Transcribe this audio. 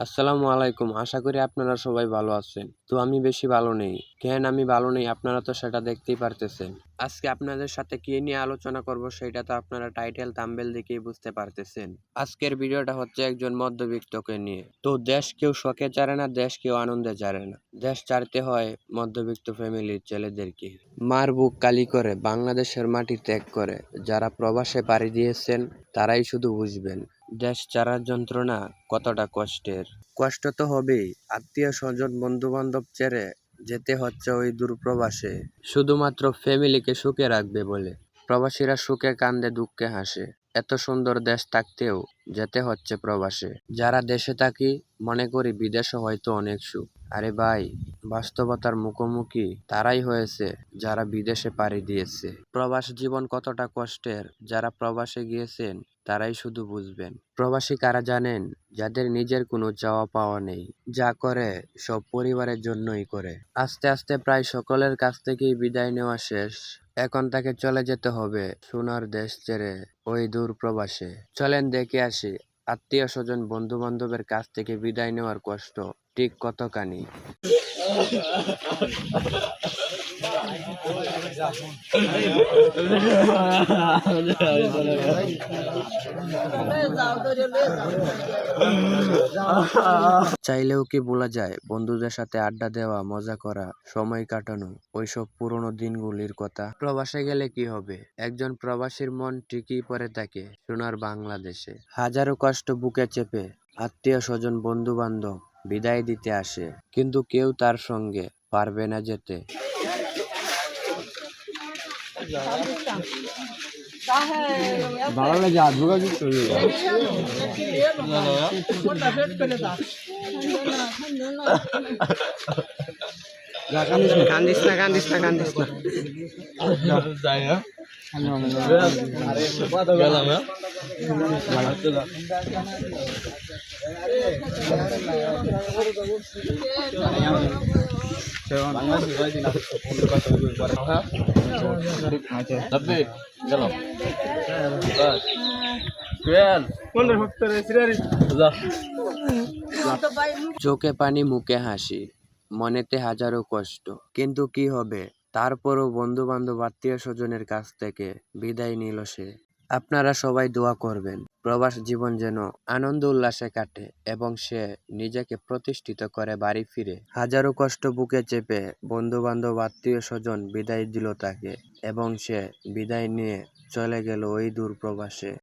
আসসালামু আলাইকুম। আশা করি আপনারা সবাই ভালো আছেন। তো আমি বেশি ভালো নেই। কেন আমি ভালো নেই? আপনারা তো সেটা দেখতেই পারতেছেন। আজকে আপনাদের সাথে কি নিয়ে আলোচনা করব সেটা তো আপনারা টাইটেল তাম্বেল দেখেই বুঝতে পারতেছেন। আজকের ভিডিওটা হচ্ছে একজন মধ্যবিত্তকে নিয়ে। তো দেশ কেউ শখে চারে না, দেশ কেউ আনন্দে চারে না। দেশ চারতে হয় মধ্যবিত্ত ফ্যামিলির ছেলেদেরকে। মার বুক কালি করে, বাংলাদেশের মাটি ত্যাগ করে। যারা প্রবাসে পাড়ি দিয়েছেন, তারাই শুধু বুঝবেন। দেশ ছাড়ার যন্ত্রণা কতটা কষ্টের? কষ্ট তো হবেই। আত্মীয় স্বজন বন্ধু বান্ধব ছেড়ে যেতে হচ্ছে ওই দূরপ্রবাসে। শুধুমাত্র ফ্যামিলিকে সুখে রাখবে বলে। প্রবাসীরা সুখে কান্দে দুঃখে হাসে। এত সুন্দর দেশ থাকতেও যেতে হচ্ছে প্রবাসে। যারা দেশে থাকি মনে করি বিদেশে হয়তো অনেক সুখ। আরে ভাই বাস্তবতার মুখোমুখি তারাই হয়েছে যারা বিদেশে পাড়ি দিয়েছে। প্রবাস জীবন কতটা কষ্টের যারা প্রবাসে গিয়েছেন তারাই শুধু বুঝবেন। প্রবাসী কারা জানেন, যাদের নিজের কোনো চাওয়া পাওয়া নেই, যা করে সব পরিবারের জন্যই করে। আস্তে আস্তে প্রায় সকলের কাছ থেকেই বিদায় নেওয়া শেষ। এখন তাকে চলে যেতে হবে সোনার দেশ ছেড়ে ওই দূর প্রবাসে। চলেন দেখে আসি, আত্মীয় স্বজন বন্ধু বান্ধবের কাছ থেকে বিদায় নেওয়ার কষ্ট ঠিক কতখানি। চাইলেও কি বলা যায়, বন্ধুদের সাথে আড্ডা দেওয়া, মজা করা, সময় কাটানো, ওইসব পুরনো দিনগুলির কথা? প্রবাসে গেলে কি হবে? একজন প্রবাসীর মন ঠিকই পরে থাকে সোনার বাংলাদেশে। হাজারো কষ্ট বুকে চেপে আত্মীয় স্বজন বন্ধু বান্ধব বিদায় দিতে আসে কিন্তু কেউ তার সঙ্গে পারবে না যেতে। বাড়ালে যা যোগাযোগ করবে কান্দিস না কান্দিস না কান্দিস না চোখে পানি মুখে হাসি। মনেতে হাজারো কষ্ট। কিন্তু কি হবে? তারপরও বন্ধু বান্ধব আত্মীয় স্বজনের কাছ থেকে বিদায় নিল সে। আপনারা সবাই দোয়া করবেন, প্রবাস জীবন যেন আনন্দ উল্লাসে কাটে এবং সে নিজেকে প্রতিষ্ঠিত করে বাড়ি ফিরে। হাজারো কষ্ট বুকে চেপে বন্ধু বান্ধব আত্মীয় স্বজন বিদায় দিল তাকে এবং সে বিদায় নিয়ে চলে গেল ওই দূর প্রবাসে।